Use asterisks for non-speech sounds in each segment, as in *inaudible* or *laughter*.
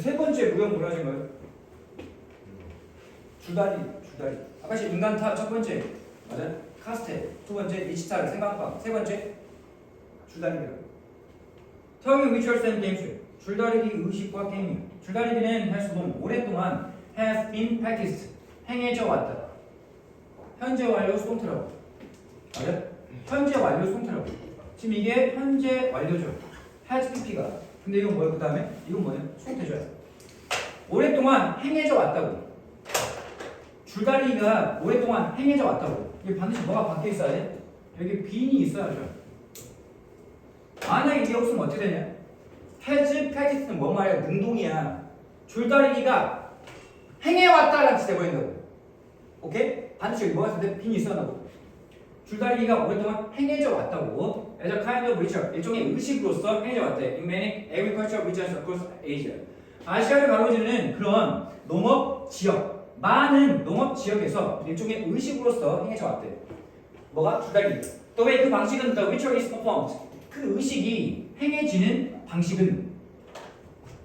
세 번째 무형 하신 거예요? 줄다리, 줄다리. 아까 시 인간타 첫 번째 맞아요? 카스테 두 번째 리치타르 생각방 세 번째 which are same games. 줄다리기 의식과 게임이요. 줄다리기는 has 오랫동안 has been practiced 행해져 왔다. 현재 완료 송트라고. 맞아요? 현재 완료 송트라고. 지금 이게 현재 완료죠. has pp가. 근데 이건 뭐예요? 그 다음에 이건 뭐예요? 송태줘요. 오랫동안 행해져 왔다고. 줄다리기가 오랫동안 행해져 왔다고. 이게 반드시 뭐가 바뀌어 있어야 돼? 여기 빈이 있어야죠. 만약에 이게 없으면 어떻게 되냐? has practiced는 뭔 말이야? 능동이야. 줄다리기가 행해왔다라는 뜻이 돼버린다고. 오케이? 반드시 여기 뭐가 있어야 돼? 빈이 있어야 한다고. 줄다리기가 오랫동안 행해져 왔다고. As a kind of ritual, 일종의 의식으로서 행해져 왔대. in many agricultural regions across Asia. 아시아를 가로지르는 그런 농업 지역, 많은 농업 지역에서 일종의 의식으로서 행해져 왔대. 뭐가 줄다리기. 또왜그 방식은 the ritual is performed. 그 의식이 행해지는 방식은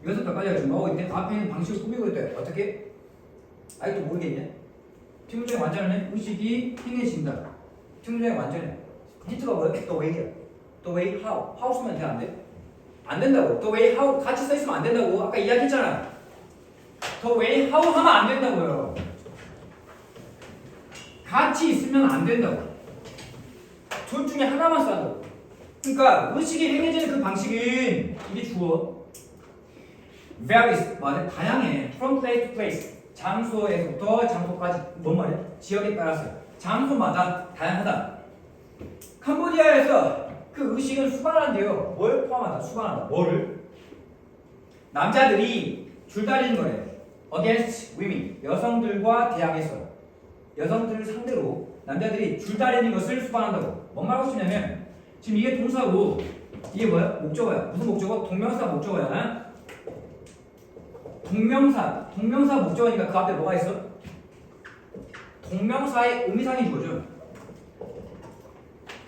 여섯 가지 가 지금 나오고 있는데 앞에 있는 방식을 꾸미고 있대. 어떻게? 아직도 모르겠냐? 팀문장의 완전은 의식이 행해진다. 팀문장의 완전해. 힌트가 뭐야? The way야. The way how. how 쓰면 돼? 안 돼? 안 된다고. The way how 같이 써 있으면 안 된다고. 아까 이야기했잖아. The way how 하면 안 된다고요. 같이 있으면 안 된다고. 둘 중에 하나만 써야 그러니까 의식이 행해지는 그 방식은 이게 주어. varies 말은 다양해. from place to place. 장소에서부터 장소까지 뭔 말이야? 지역에 따라서 장소마다 다양하다. 캄보디아에서 그 의식은 수반한대요. 뭘 포함한다? 수반한다. 뭐를? 남자들이 줄다리는 거래. against women. 여성들과 대항해서 여성들을 상대로 남자들이 줄다리는 것을 수반한다고. 뭔 말하고 싶냐면 지금 이게 동사고 이게 뭐야? 목적어야. 무슨 목적어? 동명사 목적어야. 동명사, 동명사 목적어니까 그 앞에 뭐가 있어? 동명사의 의미상이 주어져.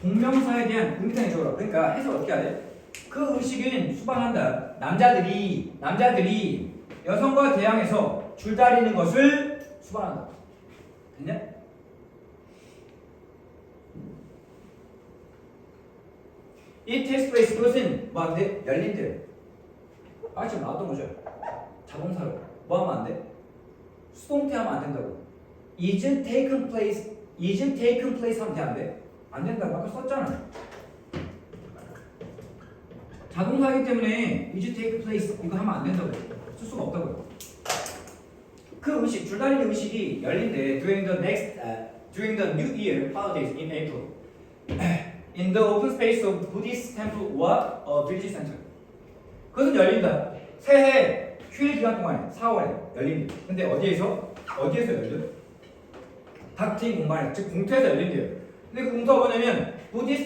동명사에 대한 의미상이 주어라. 그러니까 해석 어떻게 해야 돼? 그 의식은 수반한다. 남자들이 남자들이 여성과 대항해서 줄다리는 것을 수반한다. 됐냐? It takes place 그것은 뭐한데 열린대. 아 지금 나왔던 거죠. 자동사로 뭐 하면 안 돼? 수동태 하면 안 된다고. Is taken place, is taken place 하면 돼안 돼? 안 된다고 아까 썼잖아. 자동사이기 때문에 is take place 이거 하면 안 된다고. 쓸 수가 없다고요. 그 의식 줄다리기 의식이 열린대 during the next uh, during the New Year holidays in April. in the open space of Buddhist temple or a village center. 그것은 열린다. 새해 휴일 기간 동안에 4월에 열린다. 근데 어디에서? 어디에서 열려? 닥팅 공간에 즉 공터에서 열린대요. 근데 그 공터가 뭐냐면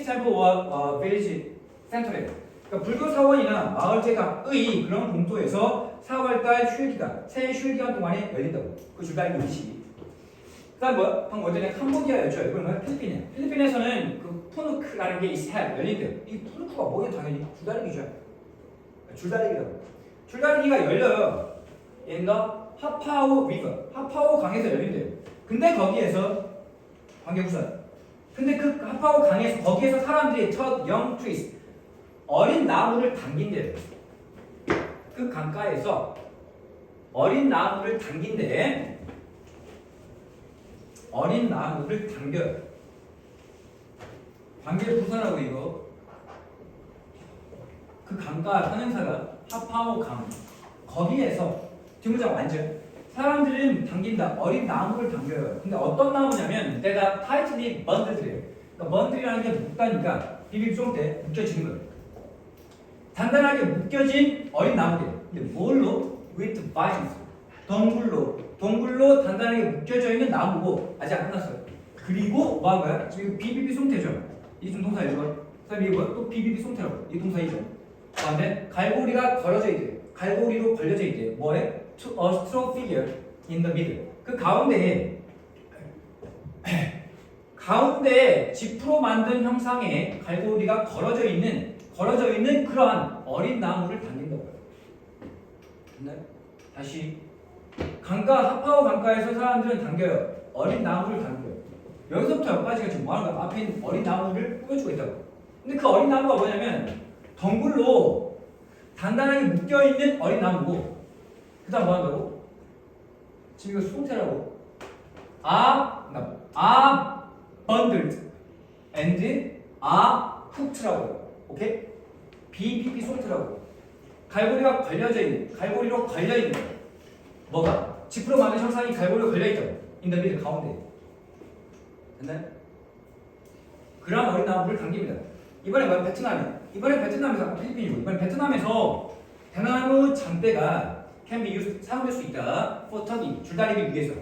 temple or a village center에 그러니까 불교 사원이나 마을 제각의 그런 공터에서 4월달 휴일 기간, 새해 휴일 기간 동안에 열린다고. 그 줄다리기 의식이. 그다음 뭐야? 방금 어제는 캄보디아였죠. 이건 뭐야? 필리핀이야. 필리핀에서는 그 푸누크라는 게 있어. 열린대요. 이 푸누크가 뭐냐 당연히 줄다리기죠. 줄다리기라고. 줄다리기가 열려요. the 하파오 리버. 하파오 강에서 열린대요. 근데 거기에서 관계부사. 근데 그 하파오 강에서 거기에서 사람들이 첫영 트리스 어린 나무를 당긴대요. 그 강가에서 어린 나무를 당긴대. 어린 나무를 당겨요. 관계 부사라고 이거. 그 강가 선행사가 하파오 강. 거기에서 뒷문장 완전. 사람들은 당긴다. 어린 나무를 당겨요. 근데 어떤 나무냐면 내가 타이틀이 번들이에요. 그러니까 번들이라는 게 묶다니까 비비 쫑때 묶여지는 거예요. 단단하게 묶여진 어린 나무들. 근데 뭘로? With vines. 덩굴로. 덩굴로 단단하게 묶여져 있는 나무고 아직 안 끝났어요. 그리고 뭐한 거야? 지금 BBB 송태죠. 이좀 동사이죠. 그다음에 이게? 또 BBB 송태라고. 이 동사이죠. 그다음에 갈고리가 걸어져 있대. 갈고리로 걸려져 있대. 뭐에? To a strong figure in the middle. 그 가운데에 *clears throat* 가운데 지프로 만든 형상의 갈고리가 걸어져 있는 걸어져 있는 그러한 어린 나무를 당긴다고요. 네? 다시 강가 하파오 강가에서 사람들은 당겨요. 어린 나무를 당겨요. 여기서부터 여기까지가 지금 뭐 하는 거야? 앞에 있는 어린 나무를 꾸며주고 있다고. 근데 그 어린 나무가 뭐냐면 덩굴로 단단하게 묶여 있는 어린 나무고 그 다음 뭐 한다고? 지금 이거 수동태라고. 아, 그러니까 아 bundled and 아 hooked라고요. 오케이? BPP 소프트라고. 갈고리가 걸려져 있는, 갈고리로 걸려 있는 거. 뭐가? 지프로 만든 형상이 갈고리로 걸려 있다고. 인더미드 가운데. 됐나요? 그런 어린 나무를 당깁니다. 이번에 뭐야? 베트남이야. 이번에 베트남에서 필리핀이고 이번에 베트남에서 대나무 장대가 can be used 사용될 수 있다. for tugging 줄다리기 위해서.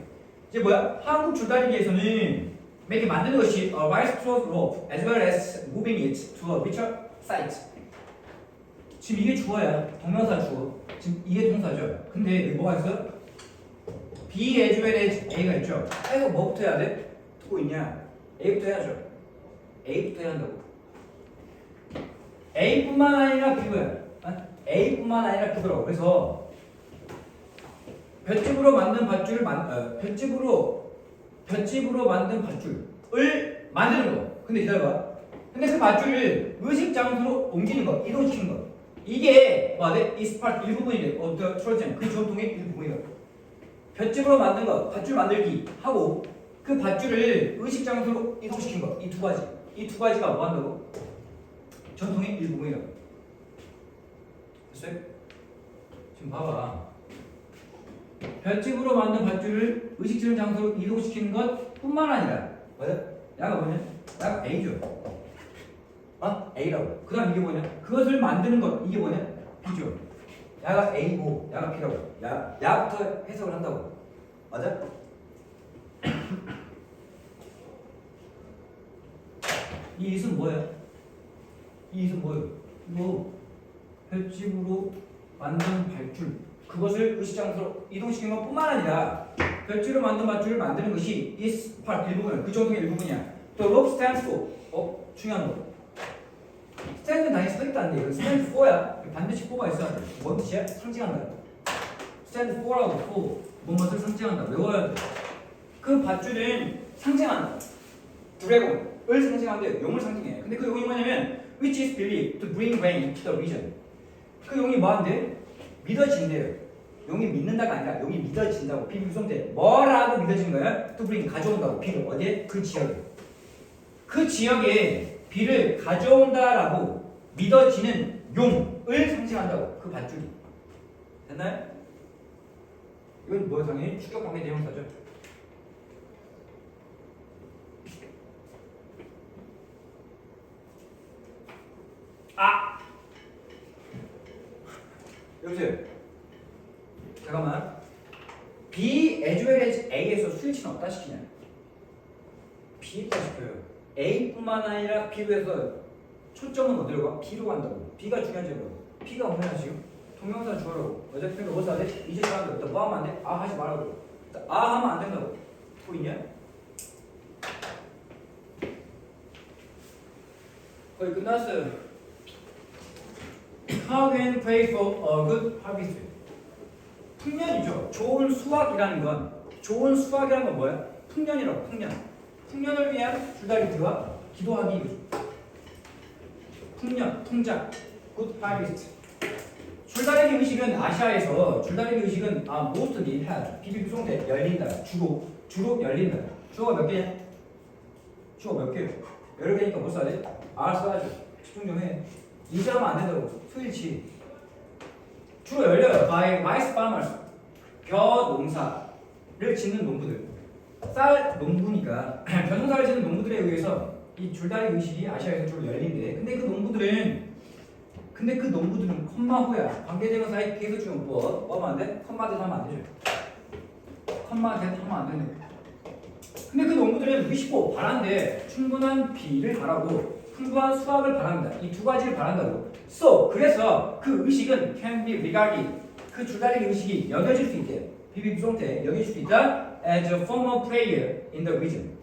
이제 뭐야? 한국 줄다리기에서는 이렇게 만드는 것이 a wide stroke rope as well as moving it to a richer site. 지금 이게 주어야. 동명사 주어. 지금 이게 동사죠. 근데 여기 뭐가 있어? be as well as a가 있죠. 이거 뭐부터 해야 돼? 듣고 있냐? A부터 해야죠. A부터 해야 한다고. A뿐만 아니라 B고요. 아? A뿐만 아니라 B더라고. 그래서 볏짚으로 만든 밧줄을 만, 어, 볏짚으로 볏짚으로 만든 밧줄을 만드는 거. 근데 기다려봐. 근데 그 밧줄을 의식 장소로 옮기는 거, 이동시키는 거. 이게 뭐야 돼? 이 스파트 일부분이 돼. 어, 트로젠 그 전통의 일부분이다. 볏짚으로 만든 거, 밧줄 만들기 하고 그 밧줄을 의식 장소로 이동시킨 거. 이 두 가지. 이 두 가지가 뭐 한다고? 전통의 일부분이다. 됐어요? 지금 봐봐. 볏짚으로 만든 밧줄을 의식적인 장소로 이동시키는 것 뿐만 아니라 뭐야? 야가 뭐냐? 야가 A죠. 어? A라고. 그 다음 이게 뭐냐? 그것을 만드는 것 이게 뭐냐? B죠. 야가 A고 야가 B라고. 야, 야부터 해석을 한다고. 맞아? 이 it은 뭐야? 이 it은 뭐예요? 이거 볏짚으로 만든 밧줄 그것을 의식장소로 이동시키는 것뿐만 아니라 볏짚으로 만든 밧줄을 만드는 것이 is part 일부분 그 정도의 일부분이야 또 rope stands for 어? 중요한 거 stand는 당연히 돼. 이거 stand for야 반드시 for가 있어야 돼. 뭔 뜻이야? 상징한다. stand for라고 for 뭔 것을 상징한다. 외워야 돼. 그 밧줄은 상징한다. 드래곤을 상징하는데 용을 상징해. 근데 그 용이 뭐냐면 which is believed to bring rain to the region. 그 용이 뭐한대? 믿어진대요. 용이 믿는다가 아니라 용이 믿어진다고 비비성대 뭐라고 믿어지는 거야? to bring 가져온다고 비를 어디에? 그 지역에. 그 지역에 비를 가져온다라고 믿어지는 용을 상징한다고 그 밧줄이 됐나요? 이건 뭐 당연히 축격 관계 대명사죠. 아 여보세요. 잠깐만. B as well as 스위치는 어디다 시키냐? B에다 시켜요. A뿐만 아니라 B로 해서 초점은 어디로 가? B로 간다고. B가 중요하죠. 여러분. B가 뭐냐 지금? 동명사 주어라고. 어차피 뭐 써야 돼? 이제 사람들 또뭐 하면 안 돼? 아 하지 말라고. 아 하면 안 된다고. 보이냐? 거의 끝났어요. How can pray for a good harvest? 풍년이죠. 좋은 수확이라는 건 좋은 수확이라는 건 뭐야? 풍년이라고. 풍년. 풍년을 위한 줄다리기와 기도하기. 풍년, 통장, good harvest. 줄다리기 의식은 아시아에서 줄다리기 의식은 아 mostly had 비비 송대 열린다 주로 주로 열린다 주어가 몇 개냐? 주어 몇 개요? 여러 개니까 못 써야 돼? 알 써야죠 집중 좀해 이제 하면 안 된다고 수일치 주로 열려요 by rice farmers 벼 농사 를 짓는 농부들. 쌀 농부니까 *clears throat* 벼 농사를 짓는 농부들에 의해서 이 줄다리 의식이 아시아에서 주로 열린대 근데 그 농부들은 근데 그 농부들은 컴마 후야. 관계대명사에 계속 지금 뭐, 뭐 하면 안 돼? 컴마 대하면 안 되죠. 컴마 대하면 안 되는 근데 그 농부들은 위시고 바란데 충분한 비를 바라고 풍부한 수확을 바랍니다. 이 두 가지를 바란다고. So 그래서 그 의식은 can be regarded. 그 줄다리기 의식이 여겨질 수 있대요 비비비송태 여겨질 수 있다 as a form of prayer in the region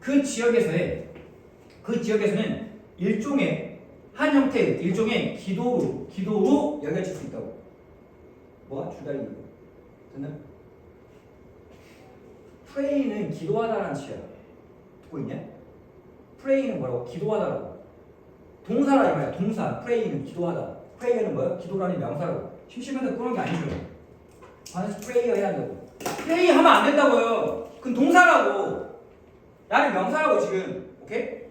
그 지역에서의 그 지역에서는 일종의 한 형태의 일종의 기도로 기도로 여겨질 수 있다고. 뭐가 줄다리기. 됐나요? pray는 기도하다라는 뜻이야. 듣고 있냐? pray는 뭐라고? 기도하다라고. 동사라 이 말이야. 동사. pray는 기도하다. pray는 뭐야? 기도라는 명사라고. 심심해서 그런 게 아니죠. 반드시 prayer 해야 한다고. pray 하면 안 된다고요. 그건 동사라고. 나는 명사라고 지금. 오케이?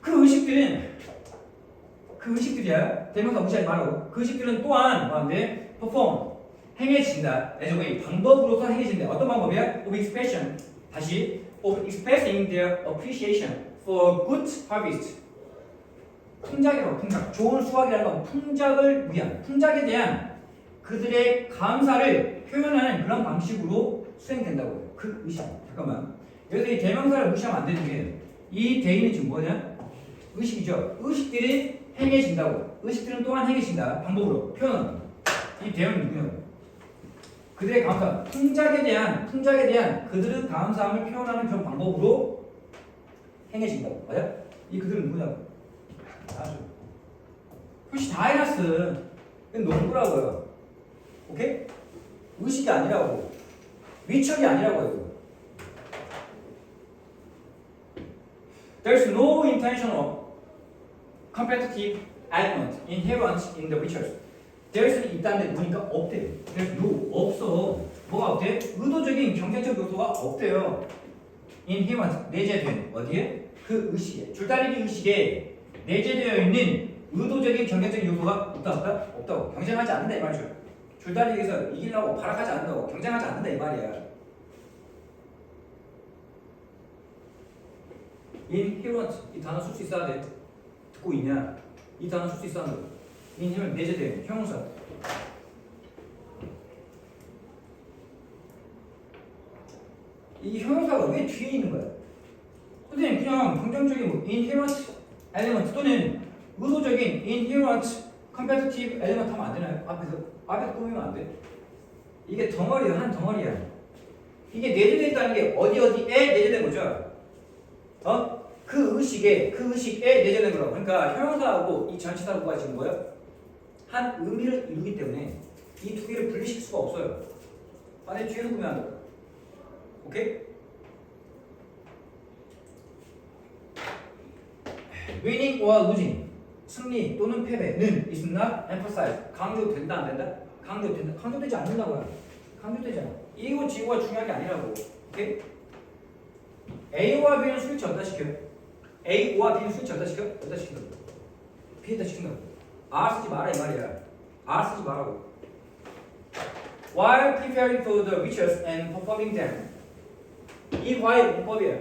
그 의식들은 그 의식들이야. 대명사 무시하지 말고. 그 의식들은 또한 뭐한데? perform. 행해진다. way. 방법으로서 행해진다. 어떤 방법이야? of expression. 다시 of expressing their appreciation for good harvest. 풍작이라고 풍작. 좋은 수확이라는 건 풍작을 위한 풍작에 대한 그들의 감사를 표현하는 그런 방식으로 수행된다고요. 그 의식. 잠깐만. 여기서 이 대명사를 무시하면 안 되는 게 이 대의는 지금 뭐냐? 의식이죠. 의식들이 행해진다고. 의식들은 또한 행해진다. 방법으로 거. 이 대응은 누구냐고. 그들의 감사, 풍작에 대한 풍작에 대한 그들의 감사함을 표현하는 그런 방법으로 행해진다고. 맞아? 이 그들은 누구냐고. 아주. 표시 다 해놨어. 이건 농구라고요. 오케이? 의식이 아니라고. 위척이 아니라고요. There's no intentional competitive element inherent in the rituals. There's 있다는데 보니까 없대요. There's no 없어. 뭐가 없대? 의도적인 경쟁적 요소가 없대요. inherent 내재된 어디에? 그 의식에 줄다리기 의식에 내재되어 있는 의도적인 경쟁적 요소가 없다 없다 없다고 경쟁하지 않는다 이 말이죠. 줄다리기에서 이기려고 발악하지 않는다고 경쟁하지 않는다 이 말이야. inherent 이 단어 쓸 수 있어야 돼. 듣고 있냐? 이 단어 쓸 수 있어야 돼. inherent 내재된 형용사. 이 형용사가 왜 뒤에 있는 거야? 선생님 그냥 긍정적인 뭐 inherent element 또는 의도적인 inherent competitive element 하면 안 되나요? 앞에서 앞에서 꾸미면 안 돼. 이게 덩어리야 한 덩어리야. 이게 내재되어 있다는 게 어디 어디에 내재된 거죠? 어? 그 의식에 그 의식에 내재된 거라고. 그러니까 형용사하고 이 전치사구가 지금 뭐야? 한 의미를 이루기 때문에 이 두 개를 분리시킬 수가 없어요. 만약 뒤에서 보면 안 돼. 오케이? winning or losing 승리 또는 패배는 is not emphasized. 강조된다 안 된다? 강조된다. 강조되지 않는다고요. 강조되지 않아. 이거 지구가 중요한 게 아니라고. 오케이? A와 B는 스위치 어디다 시켜요? A와 B는 스위치 어디다 시켜? 어디다 시킨다고. B에다 시킨다고. R 쓰지 마라 이 말이야. R 쓰지 말라고. While preparing for the rituals and performing them. 이 과의 문법이야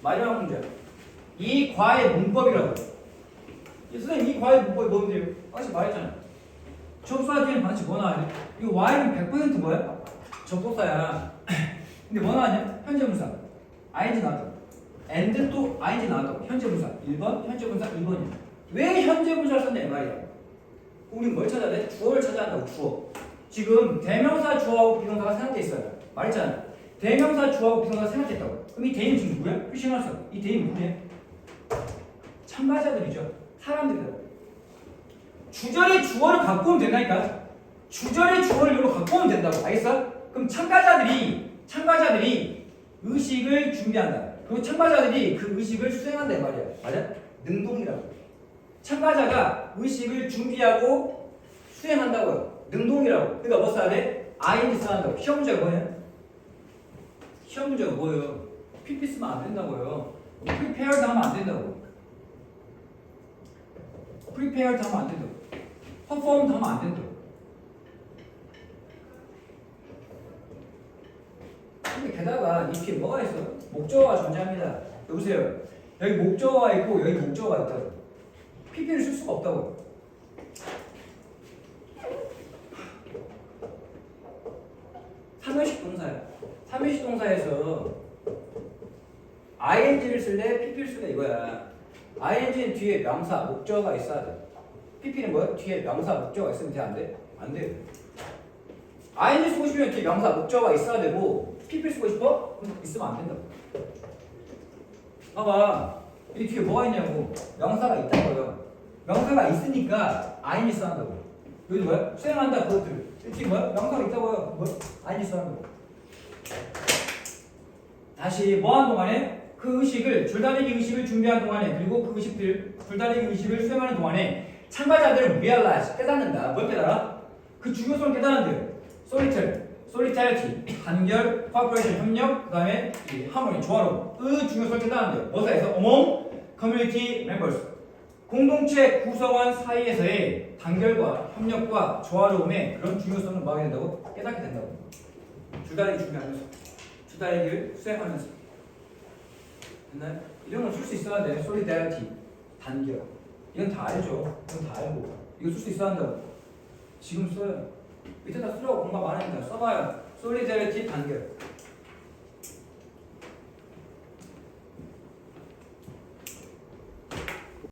마지막 문제. 이 과의 문법이라고. 이 선생님 이 과의 문법이 뭔데요? 아까 말했잖아. 접수사 뒤에는 반드시 뭐 나와야 돼? 이거 Y는 100% 뭐야? 접속사야. *clears throat* 근데 뭐 나왔냐? 현재 분사. ing 나왔다. and 또 ing 나왔다. 현재 분사 1번, 현재 분사 2번이야. 왜 현재 분사를 썼냐 이 말이야. 우린 뭘 찾아야 돼? 주어를 찾아야 한다고 주어. 지금 대명사 주어하고 비동사가 생각돼 있어요. 말했잖아. 대명사 주어하고 비동사가 생각됐다고. 그럼 이 대인 지금 누구야? 표시해놨어. 이 대인 누구냐? 참가자들이죠. 사람들이다. 주절의 주어를 갖고 오면 된다니까. 주절의 주어를 갖고 오면 된다고. 알겠어? 그럼 참가자들이 참가자들이 의식을 준비한다. 그리고 참가자들이 그 의식을 수행한다 이 말이야. 맞아? 능동이라고. 참가자가 의식을 준비하고 수행한다고요. 능동이라고. 그러니까 뭐 써야 돼? ing 써야 한다고. 시험 문제가 뭐예요? 시험 문제가 뭐예요? PP 쓰면 안 된다고요. prepared 하면 안 된다고. Prepared 하면 안 된다고. performed 하면 안 된다고. 근데 게다가 이 뒤에 뭐가 있어? 목적어가 존재합니다. 여보세요. 여기 목적어가 있고 여기 목적어가 있다고. PP를 쓸 수가 없다고. 삼회식 동사야. 삼회식 동사에서 ing를 쓸래 pp를 쓸래 이거야. Ing는 뒤에 명사 목적어가 있어야 돼. pp는 뭐야? 뒤에 명사 목적어가 있으면 돼 안 돼? 안 돼. ing 쓰고 싶으면 뒤에 명사 목적어가 있어야 되고 pp를 쓰고 싶어? 있으면 안 된다고. 봐봐. 이 뒤에 뭐가 있냐고. 명사가 있다고요. 명사가 있으니까 ing 써야 한다고. 여기도 뭐야? 수행한다 그것들. 일찍 뭐야? 명사가 있다고요. 뭐? 알리스 하는 거. 다시 뭐 하는 동안에 그 의식을 줄다리기 의식을 준비하는 동안에 그리고 그 의식들 줄다리기 의식을 수행하는 동안에 참가자들은 realize 깨닫는다. 뭘 깨달아? 그 중요성을 깨달는데 solitary, solidarity, 단결, cooperation, 협력, 그다음에 이 harmony, 조화로움. 그 중요성을 깨달는데 뭐사에서 among community members 공동체 구성원 사이에서의 단결과 협력과 조화로움의 그런 중요성을 뭐 하게 된다고? 깨닫게 된다고. 줄다리기 준비하면서 줄다리기를 수행하면서 됐나요? 이런 걸 쓸 수 있어야 돼. 솔리다리티, 단결. 이건 다 알죠. 이건 다 알고. 이거 쓸 수 있어야 한다고. 지금 써요. 밑에다 쓰라고 공부 많으니까 써봐요. 솔리다리티, 단결.